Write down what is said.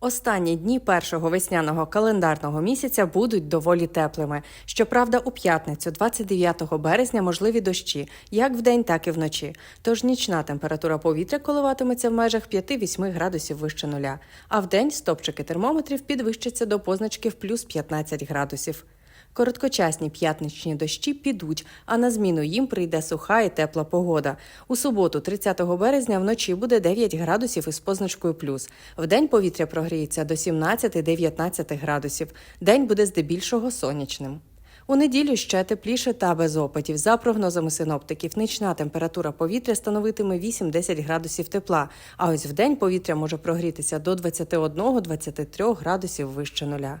Останні дні першого весняного календарного місяця будуть доволі теплими. Щоправда, у п'ятницю, 29 березня, можливі дощі, як вдень, так і вночі. Тож нічна температура повітря коливатиметься в межах 5-8 градусів вище нуля, а вдень стопчики термометрів підвищаться до позначки в плюс 15 градусів. Короткочасні п'ятничні дощі підуть, а на зміну їм прийде суха і тепла погода. У суботу, 30 березня, вночі буде 9 градусів із позначкою плюс. Вдень повітря прогріється до 17-19 градусів. День буде здебільшого сонячним. У неділю ще тепліше та без опадів. За прогнозами синоптиків, нічна температура повітря становитиме 8-10 градусів тепла, а ось вдень повітря може прогрітися до 21-23 градусів вище нуля.